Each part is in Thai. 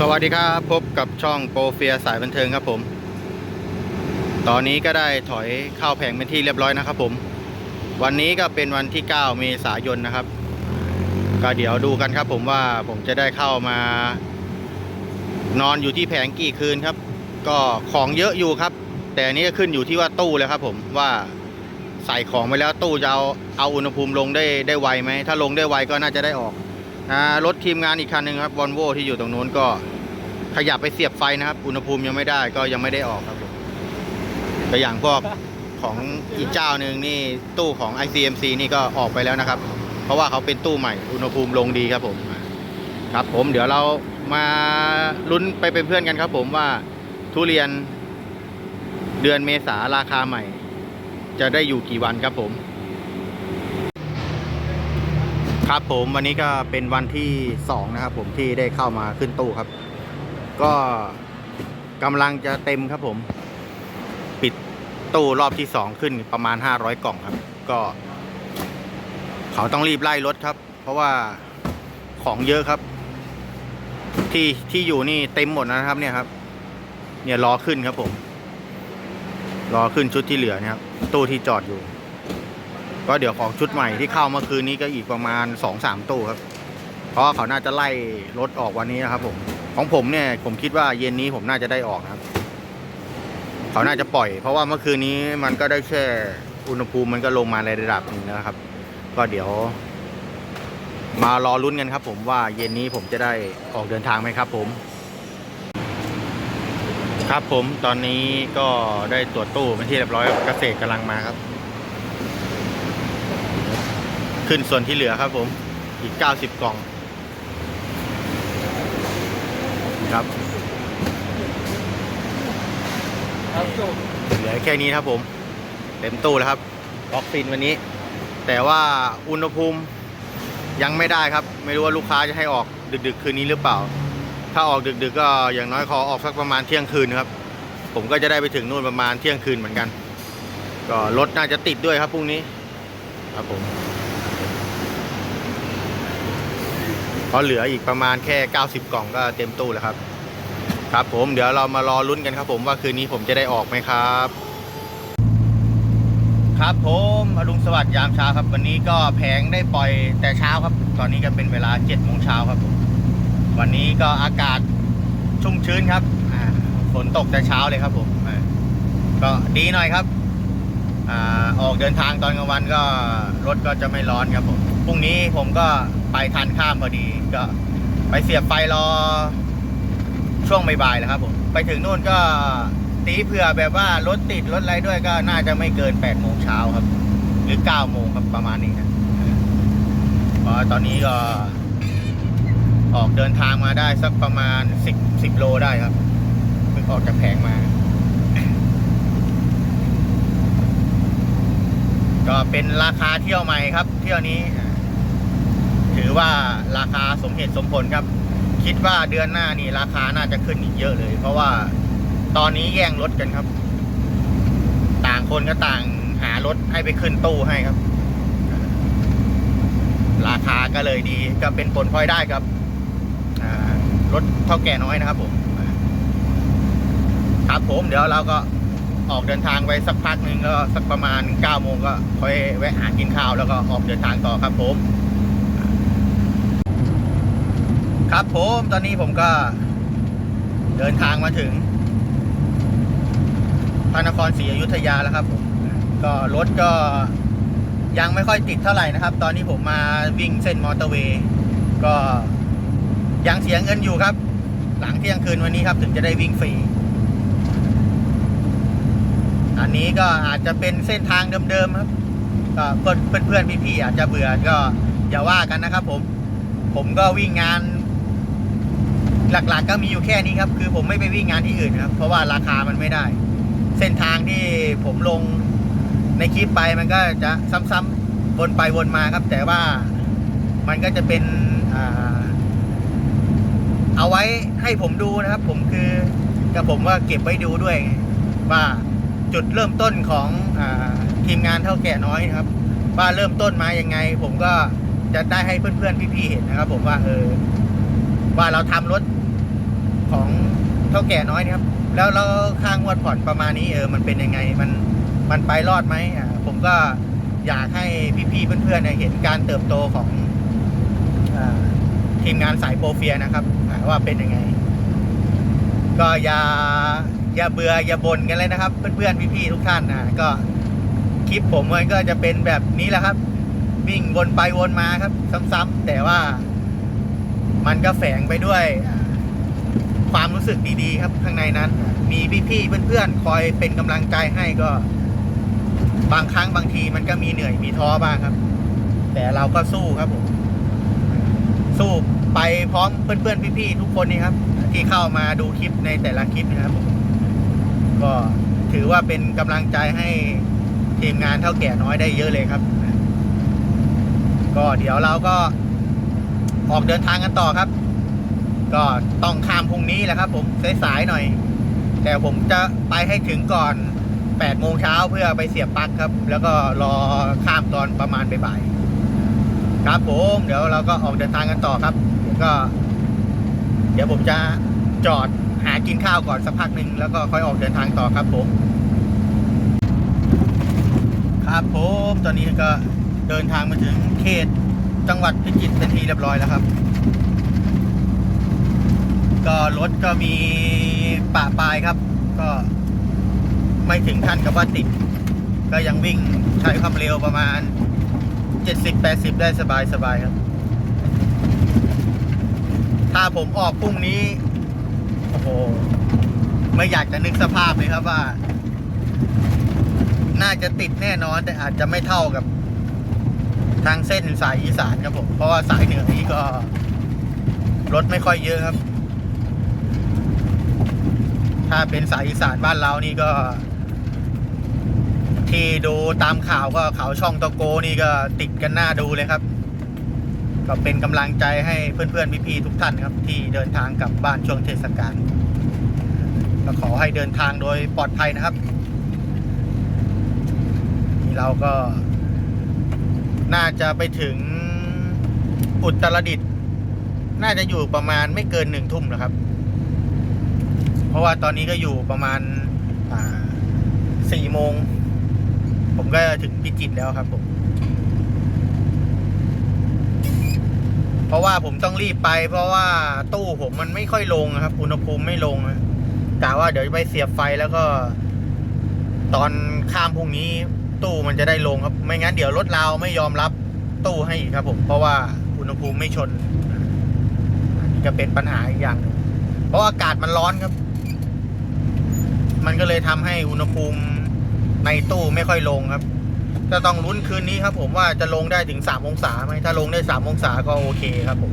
สวัสดีครับ พบกับช่องโปรเฟียสายบันเทิงครับผม ตอนนี้ก็ได้ถอยเข้าแผงเป็นที่เรียบร้อยนะครับผม วันนี้ก็เป็นวันที่ 9 เมษายนนะครับ ก็เดี๋ยวดูกันครับผมว่าผมจะได้เข้ามา นอนอยู่ที่แผงกี่คืนครับ ก็ของเยอะอยู่ครับ แต่อันนี้ก็ขึ้นอยู่ที่ว่าตู้เลยครับผมว่าใส่ของไปแล้วตู้จะเอาเอาอุณหภูมิลงได้ได้ไวไหมถ้าลงได้ไวก็น่าจะได้ออก รถทีมงานอีกคันหนึ่งครับวอลโวที่อยู่ตรงนู้นก็ขยับไปเสียบไฟนะครับ อุณหภูมิยังไม่ได้ก็ยังไม่ได้ออกครับผมแต่อย่างพวกของอีกเจ้าหนึ่งนี่ตู้ของ ICMC นี่ก็ออกไปแล้วนะครับ เพราะว่าเขาเป็นตู้ใหม่ อุณหภูมิลงดีครับผม ครับผมเดี๋ยวเรามาลุ้นไปเป็นเพื่อนกันครับผมว่าทุเรียนเดือนเมษาราคาใหม่ จะได้อยู่กี่วันครับผม ครับผมวันนี้ก็เป็นวันที่สองนะครับผมที่ได้เข้ามาขึ้นตู้ครับ ก็กำลังจะเต็มครับผม ปิดตู้รอบที่สองขึ้นประมาณห้าร้อยกล่องครับ ก็ เขาต้องรีบไล่รถครับ เพราะว่าของเยอะครับ ที่ที่อยู่นี่เต็มหมดนะครับ เนี่ยครับ เนี่ยรอขึ้นครับผม รอขึ้นชุดที่เหลือนี่ยครับตู้ที่จอดอยู่ ก็เดี๋ยวของชุดใหม่ที่เข้าเมื่อคืนนี้ก็อีกประมาณสองสามตู้ครับ เพราะเขาน่าจะไล่รถออกวันนี้นะครับผมของผมเนี่ยผมคิดว่าเย็นนี้ผมน่าจะได้ออกนะครับ เขาน่าจะปล่อย เพราะว่าเมื่อคืนนี้มันก็ได้แค่อุณหภูมิมันก็ลงมาในระดับนึงแล้วนะครับ ก็เดี๋ยว มารอลุ้นกันครับ ผมว่าเย็นนี้ผมจะได้ออกเดินทางไหมครับ ผม ครับผมตอนนี้ก็ได้ตรวจตู้เป็นที่เรียบร้อยครับเกษตรกำลังมาครับ ขึ้นส่วนที่เหลือครับผมอีก 90 กล่องครับเหลือแค่นี้ครับผม เต็มตู้แล้วครับออกซินวันนี้ แต่ว่าอุณหภูมิยังไม่ได้ครับ ไม่รู้ว่าลูกค้าจะให้ออกดึก ๆ คืนนี้หรือเปล่า ถ้าออกดึก ๆ ก็อย่างน้อยขอออกสักประมาณเที่ยงคืนครับ ผมก็จะได้ไปถึงนู่นประมาณเที่ยงคืนเหมือนกัน ก็รถน่าจะติดด้วยครับพรุ่งนี้ครับผม เพราะเหลืออีกประมาณแค่ 90 กล่องก็เต็มตู้แล้วครับ ครับผมเดี๋ยวเรามารอลุ้นกันครับผมว่าคืนนี้ผมจะได้ออกไหมครับ ครับผมอรุณสวัสดิ์ยามเช้าครับ วันนี้ก็แผงได้ปล่อยแต่เช้าครับ ตอนนี้ก็เป็นเวลา7โมงเช้าครับผมวันนี้ก็อากาศชุ่มชื้นครับฝนตกแต่เช้าเลยครับผมก็ดีหน่อยครับอออกเดินทางตอนกลางวันก็รถก็จะไม่ร้อนครับผม พรุ่งนี้ผมก็ไปทันข้ามพอดีก็ไปเสียบไฟรอช่วงบ่ายๆแล้วครับผมไปถึงนู่นก็ตีเผื่อแบบว่ารถติดรถอะไรด้วยก็น่าจะไม่เกิน8โมงเช้าครับ หรือ9โมงครับประมาณนี้นะพราะตอนนี้ก็ออกเดินทางมาได้สักประมาณ 10 10โลได้ครับเพิ่งออกจากแผงมา ก็เป็นราคาเที่ยวใหม่ครับ เที่ยวนี้ ถือว่าราคาสมเหตุสมผลครับ คิดว่าเดือนหน้านี่ราคาน่าจะขึ้นอีกเยอะเลย เพราะว่าตอนนี้แย่งรถกันครับ ต่างคนก็ต่างหารถให้ไปขึ้นตู้ให้ครับ ราคาก็เลยดีก็เป็นผลพลอยได้ครับรถเท่าแก่น้อยนะครับผมครับผมเดี๋ยวเราก็ออกเดินทางไปสักพักหนึ่งก็สักประมาณ9โมงก็ค่อยแวะหากินข้าวแล้วก็ออกเดินทางต่อครับผม ครับผมตอนนี้ผมก็เดินทางมาถึงพระนครศรีอยุธยาแล้วครับผมก็รถก็ยังไม่ค่อยติดเท่าไหร่นะครับ ตอนนี้ผมมาวิ่งเส้นมอเตอร์เวย์ก็ยังเสียเงินอยู่ครับ หลังเที่ยงคืนวันนี้ครับ ถึงจะได้วิ่งฟรีอันนี้ก็อาจจะเป็นเส้นทางเดิมๆครับก็เพื่อนเพื่อนๆพี่ๆอาจจะเบื่อก็อย่าว่ากันนะครับผม ผมก็วิ่งงาน หลักๆ ก็มีอยู่แค่นี้ครับ คือผมไม่ไปวิ่งงานที่อื่นครับ เพราะว่าราคามันไม่ได้ เส้นทางที่ผมลงในคลิปไปมันก็จะซ้ำๆวนไปวนมาครับ แต่ว่ามันก็จะเป็นเอาไว้ให้ผมดูนะครับ ผมคือกับผมว่าเก็บไว้ดูด้วย ว่าจุดเริ่มต้นของอทีมงานเท่าแก่น้อยนะครับ ว่าเริ่มต้นมายังไง ผมก็จะได้ให้เพื่อนๆพี่ๆเห็นนะครับ ผมว่าเออว่าเราทำรถ ของเท่าแก่น้อยนะครับแล้วแล้วค่างวดผ่อนประมาณนี้เออมันเป็นยังไงมันมันไปรอดไหมอ่าผมก็อยากให้พี่ๆเพื่อนๆเนี่ยเห็นการเติบโตของอาทีมงานสายโปรเฟียนะครับอ่าว่าเป็นยังไง ก็อย่าอย่าเบื่ออย่าบ่นกันเลยนะครับ เพื่อนๆพี่ๆทุกท่านนะก็คลิปผมมันก็จะเป็นแบบนี้แหละครับ วิ่งวนไปวนมาครับ ซ้ำๆแต่ว่ามันก็แฝงไปด้วยอ่า ความรู้สึกดีๆ ครับข้างในนั้น มีพี่ๆเพื่อนๆ คอยเป็นกำลังใจให้ก็ บางครั้งบางทีมันก็มีเหนื่อยมีท้อบ้างครับ แต่เราก็สู้ครับผมสู้ไปพร้อมเพื่อนๆพี่ๆทุกคนนี่ครับ ที่เข้ามาดูคลิปในแต่ละคลิปนะครับ ก็ถือว่าเป็นกำลังใจให้ทีมงานเท่าแก่น้อยได้เยอะเลยครับ ก็เดี๋ยวเราก็ออกเดินทางกันต่อครับ ก็ต้องข้ามพรุ่งนี้แหละครับ ผมสายๆหน่อย แต่ผมจะไปให้ถึงก่อน8โมงเช้าเพื่อไปเสียบปลั๊กครับ แล้วก็รอข้ามตอนประมาณบ่ายๆครับผมเดี๋ยวเราก็ออกเดินทางกันต่อครับเดี๋ยวก็ เดี๋ยวผมจะจอดหากินข้าวก่อนสักพักหนึ่งแล้วก็ค่อยออกเดินทางต่อครับผม ครับผมตอนนี้ก็เดินทางมาถึงเขตจังหวัดพิจิตรเป็นที่เรียบร้อยแล้วครับ ก็รถก็มีปะปลายครับ ก็ไม่ถึงขั้นกับว่าติด ก็ยังวิ่งใช้ความเร็วประมาณ 70-80 ได้สบายสบายครับ ถ้าผมออกพรุ่งนี้ โอ้โห ไม่อยากจะนึกสภาพเลยครับว่า น่าจะติดแน่นอนแต่อาจจะไม่เท่ากับทางเส้นสายอีสานครับผม เพราะว่าสายเหนือนี้ก็รถไม่ค่อยเยอะครับ ถ้าเป็นสายอีสานบ้านเรานี่ก็ ที่ดูตามข่าวก็เขาช่องตะโกนี่ก็ติดกันหน้าดูเลยครับ ก็เป็นกำลังใจให้เพื่อนๆพี่ๆทุกท่านครับ ที่เดินทางกลับบ้านช่วงเทศกาลก็ขอให้เดินทางโดยปลอดภัยนะครับนี่เราก็ น่าจะไปถึงอุตรดิตถ์น่าจะอยู่ประมาณไม่เกินหนึ่งทุ่มนะครับ เพราะว่าตอนนี้ก็อยู่ประมาณสี่โมง ผมก็ถึงพิจิตรแล้วครับผม เพราะว่าผมต้องรีบไป เพราะว่าตู้ผมมันไม่ค่อยลงครับ อุณหภูมิไม่ลงกะว่าเดี๋ยวไปเสียบไฟแล้วก็ ตอนข้ามพรุ่งนี้ ตู้มันจะได้ลงครับ ไม่งั้นเดี๋ยวรถเราไม่ยอมรับตู้ให้อีกครับ ผม เพราะว่าอุณหภูมิไม่ชนอันนี้ก็เป็นปัญหาอีกอย่าง เพราะอากาศมันร้อนครับ มันก็เลยทำให้อุณหภูมิในตู้ไม่ค่อยลงครับจะต้องลุ้นคืนนี้ครับ ผมว่าจะลงได้ถึงสามองศาไหมถ้าลงได้สามองศาก็โอเคครับผม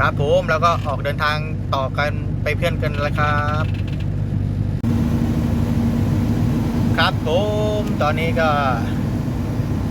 ครับผมแล้วก็ออกเดินทางต่อกันไปเพื่อนกันแล้วครับ ครับผมตอนนี้ก็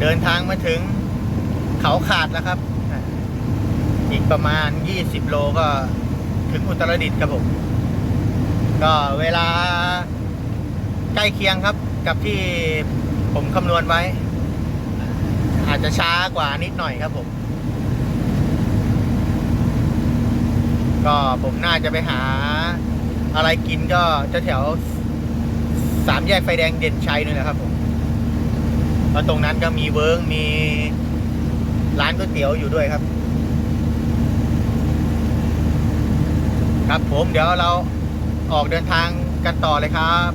เดินทางมาถึงเขาขาดแล้วครับ อีกประมาณ 20 โลก็ถึงอุตรดิตถ์ครับผม ก็เวลาใกล้เคียงครับกับที่ผมคำนวณไว้ อาจจะช้ากว่านิดหน่อยครับผม ก็ผมน่าจะไปหาอะไรกินก็จะแถวสามแยกไฟแดงเด่นชัยนี่แหละครับผมเพราะตรงนั้นก็มีเวิร์กมีร้านก๋วยเตี๋ยวอยู่ด้วยครับ ครับผมเดี๋ยวเรา ออกเดินทางกันต่อเลยครับ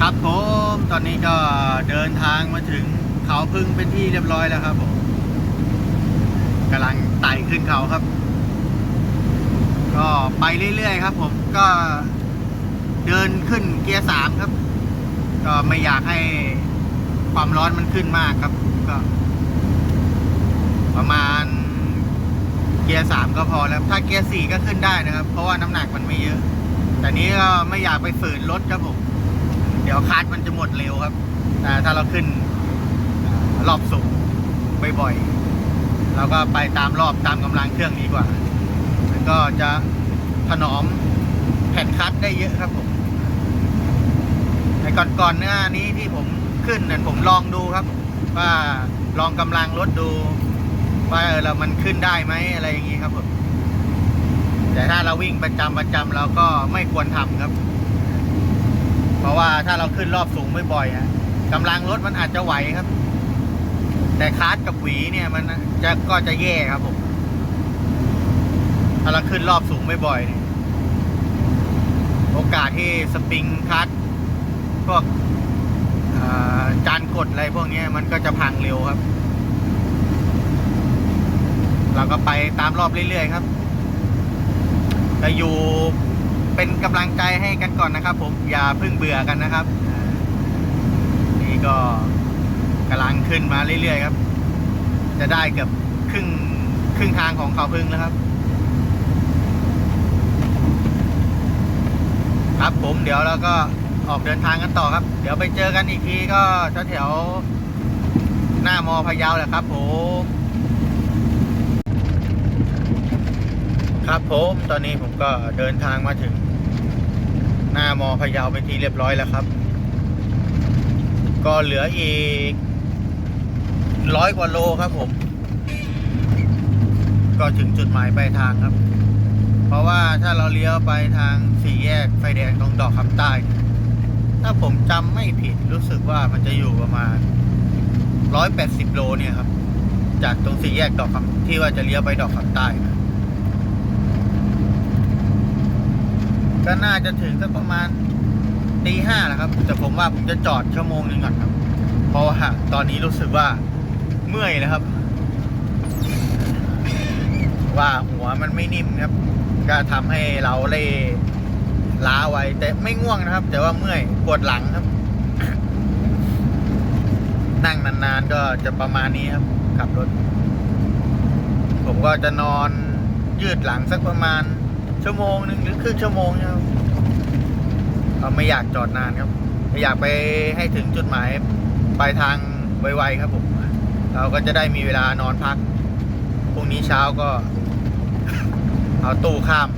ครับผมตอนนี้ก็เดินทางมาถึงเขาพึ่งเป็นที่เรียบร้อยแล้วครับผมกำลังไต่ขึ้นเขาครับ ก็ไปเรื่อยๆครับ ผมก็เดินขึ้นเกียร์สามครับ ก็ไม่อยากให้ความร้อนมันขึ้นมากครับ ก็ ประมาณ เกียร์สามก็พอแล้วถ้าเกียร์สี่ก็ขึ้นได้นะครับ เพราะว่าน้ำหนักมันไม่เยอะ แต่นี้ก็ไม่อยากไปฝืนรถครับผม เดี๋ยวคาร์ดมันจะหมดเร็วครับแต่ถ้าเราขึ้นรอบสูงบ่อยๆเราก็ไปตามรอบตามกำลังเครื่องดีกว่ามันก็จะถนอมแผ่นคัดได้เยอะครับผมในก่อนๆหน้านี้ที่ผมขึ้นเนี่ยผมลองดูครับ ว่าลองกำลังรถดู ว่าเออเรามันขึ้นได้ไหมอะไรอย่างงี้ครับผมแต่ถ้าเราวิ่งประจำประจำเราก็ไม่ควรทำครับ เพราะว่าถ้าเราขึ้นรอบสูงบ่อยๆอะกำลังรถมันอาจจะไหวครับ แต่คาร์ดกับหวีเนี่ย มันจะก็จะแย่ครับผมถ้าเราขึ้นรอบสูงบ่อยๆเนี่ยโอกาสที่สปริงคาร์ดพวกจานกดอะไรพวกนี้มันก็จะพังเร็วครับ เราก็ไปตามรอบเรื่อยๆครับแต่อยู่เป็นกำลังใจให้กันก่อนนะครับ ผมอย่าพิ่งเบื่อกันนะครับ นี่ก็กำลังขึ้นมาเรื่อยๆครับ จะได้เกือบครึ่งครึ่งทางของเขาพึ่งแล้วครับ ครับผมเดี๋ยวเราก็ออกเดินทางกันต่อครับ เดี๋ยวไปเจอกันอีกทีก็แถวๆหน้ามอพะเยาแหละครับผม ครับผมตอนนี้ผมก็เดินทางมาถึง หน้ามอพะเยาเป็นที่เรียบร้อยแล้วครับ ก็เหลืออีกร้อยกว่าโลครับผม ก็ถึงจุดหมายปลายทางครับ เพราะว่าถ้าเราเลี้ยวไปทางสี่แยกไฟแดงตรงดอกคำใต้ ถ้าผมจำไม่ผิดรู้สึกว่ามันจะอยู่ประมาณร้อยแปดสิบโลเนี่ยครับ จากตรงสี่แยกดอกคำที่ว่าจะเลี้ยวไปดอกคำใต้นะ ก็น่าจะถึงสักประมาณตีห้านะครับ แต่ผมว่าผมจะจอดชั่วโมงนึงก่อนครับ เพราะว่าตอนนี้รู้สึกว่าเมื่อยนะครับ ว่าหัวมันไม่นิ่มครับ ก็ทำให้เราเล่ล้าไว้ แต่ไม่ง่วงนะครับ แต่ว่าเมื่อยปวดหลังครับ นั่งนานๆก็จะประมาณนี้ครับขับรถ ผมก็จะนอนยืดหลังสักประมาณ ชั่วโมงหนึ่งหรือครึ่งชั่วโมงนะครับเราไม่อยากจอดนานครับอยากไปให้ถึงจุดหมายปลายทางไวๆครับผม เราก็จะได้มีเวลานอนพักพรุ่งนี้เช้าก็ เอาตู้ข้าม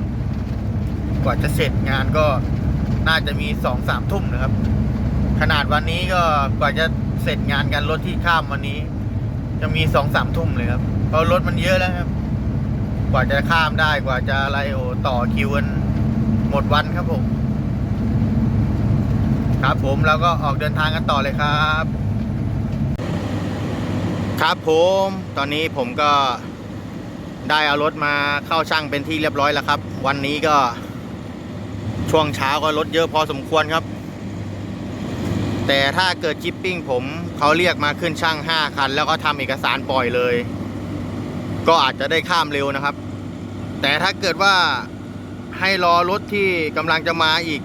กว่าจะเสร็จงานก็น่าจะมีสองสามทุ่มนะครับ ขนาดวันนี้ก็กว่าจะเสร็จงานกันรถที่ข้ามวันนี้ จะมีสองสามทุ่มเลยครับเพราะรถมันเยอะแล้วครับ กว่าจะข้ามได้กว่าจะอะไรโอต่อคิวกันหมดวันครับผม ครับผมแล้วก็ออกเดินทางกันต่อเลยครับ ครับผมตอนนี้ผมก็ได้เอารถมาเข้าช่างเป็นที่เรียบร้อยแล้วครับ วันนี้ก็ช่วงเช้าก็รถเยอะพอสมควรครับ แต่ถ้าเกิดจิปปิ้งผมเขาเรียกมาขึ้นช่าง 5 คัน แล้วก็ทำเอกสารปล่อยเลย ก็อาจจะได้ข้ามเร็วนะครับ แต่ถ้าเกิดว่าให้รอรถที่กำลังจะมาอีก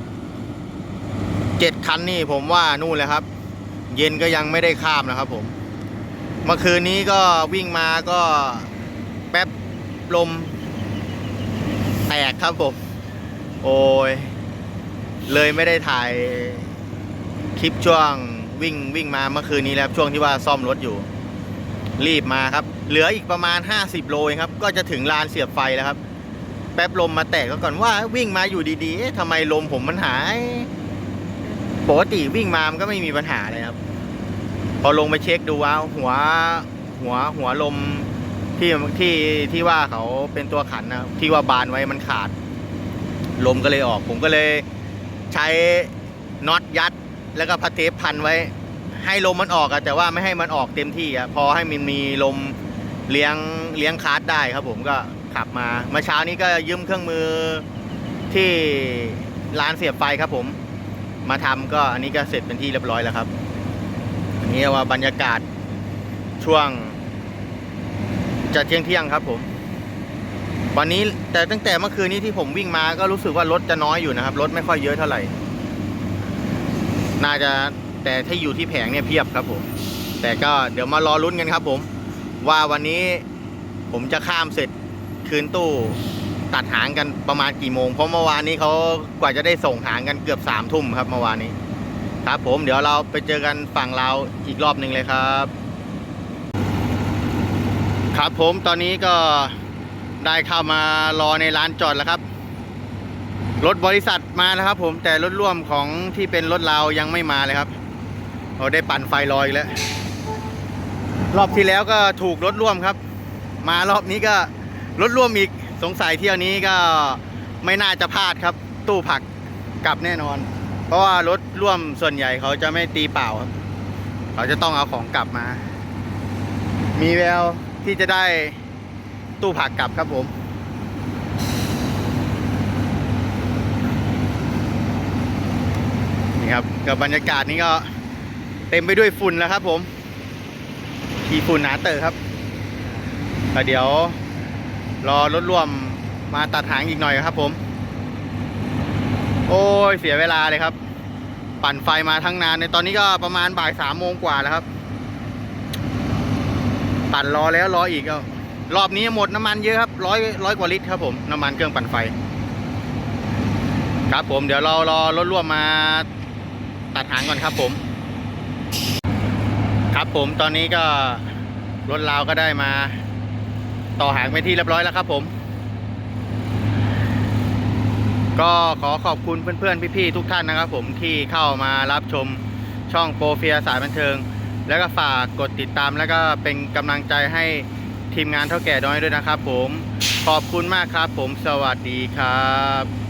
7คันนี่ผมว่านู่นเลยครับ เย็นก็ยังไม่ได้ข้ามนะครับผม เมื่อคืนนี้ก็วิ่งมาก็แป๊บลมแตกครับผม โอ้ย เลยไม่ได้ถ่ายคลิปช่วงวิ่งวิ่งมาเมื่อคืนนี้แล้วช่วงที่ว่าซ่อมรถอยู่ รีบมาครับ เหลืออีกประมาณ 50 โลครับ ก็จะถึงลานเสียบไฟแล้วครับ แป๊บลมมาแตกก็ก่อนว่าวิ่งมาอยู่ดีๆ เอ๊ะทำไมลมผมมันหาย ปกติวิ่งมามันก็ไม่มีปัญหาเลยครับ พอลงไปเช็คดูว่าหัวหัวหัวลมที่ที่ที่ว่าเขาเป็นตัวขันนะที่ว่าบานไว้มันขาด ลมก็เลยออก ผมก็เลยใช้น็อตยัด แล้วก็พัดเทปพันไว้ ให้ลมมันออกอะแต่ว่าไม่ให้มันออกเต็มที่อะพอให้มันมีลมเลี้ยงเลี้ยงคาร์ดได้ครับผมก็ขับมาเมื่อเช้านี้ก็ยืมเครื่องมือที่ร้านเสียบไฟครับผม มาทำก็อันนี้ก็เสร็จเป็นที่เรียบร้อยแล้วครับ อันนี้ว่าบรรยากาศช่วง จะเที่ยงเที่ยงครับผม วันนี้แต่ตั้งแต่เมื่อคืนนี้ที่ผมวิ่งมาก็รู้สึกว่ารถจะน้อยอยู่นะครับรถไม่ค่อยเยอะเท่าไหร่ น่าจะ แต่ถ้าอยู่ที่แผงเนี่ยเพียบครับผม แต่ก็เดี๋ยวมารอลุ้นกันครับผม ว่าวันนี้ผมจะข้ามเสร็จคืนตู้ตัดหางกันประมาณกี่โมง เพราะเมื่อวานนี้เขากว่าจะได้ส่งหางกันเกือบสามทุ่มครับเมื่อวานนี้ ครับผมเดี๋ยวเราไปเจอกันฝั่งเราอีกรอบหนึ่งเลยครับ ครับผมตอนนี้ก็ได้เข้ามารอในร้านจอดแล้วครับ รถบริษัทมาแล้วครับผมแต่รถร่วมของที่เป็นรถเรายังไม่มาเลยครับ เราได้ปั่นไฟรออีกแล้ว รอบที่แล้วก็ถูกรถร่วมครับ มารอบนี้ก็รถร่วมอีกสงสัยเที่ยวนี้ก็ไม่น่าจะพลาดครับ ตู้ผักกลับแน่นอน เพราะว่ารถร่วมส่วนใหญ่เขาจะไม่ตีเปล่าครับเขาจะต้องเอาของกลับมา มีแววที่จะได้ตู้ผักกลับครับผมนี่ครับกับบรรยากาศนี้ก็ เต็มไปด้วยฝุ่นแล้วครับ ผมขี่ฝุ่นหนาเตอะครับแล้วเดี๋ยว รอรถร่วมมาตัดหางอีกหน่อยครับ ผม โอ้ยเสียเวลาเลยครับ ปั่นไฟมาทั้งนานในตอนนี้ก็ประมาณบ่ายสามโมงกว่าแล้วครับ ปั่นรอแล้วรออีกก็รอบนี้หมดน้ำมันเยอะครับร้อยร้อยกว่าลิตรครับ ผมน้ำมันเครื่องปั่นไฟ ครับผมเดี๋ยวเรารอรถร่วมมาตัดหางก่อนครับผม ครับผมตอนนี้ก็รถเราวก็ได้มา ต่อหางไปที่เรียบร้อยแล้วครับผม ก็ขอขอบคุณเพื่อนๆ พี่ๆ ทุกท่านนะครับผมที่เข้ามารับชมช่องโปรเฟียสายบันเทิง แล้วก็ฝากกดติดตามแล้วก็เป็นกำลังใจให้ทีมงานเท่าแก่น้อยด้วยนะครับผมขอบคุณมากครับผมสวัสดีครับ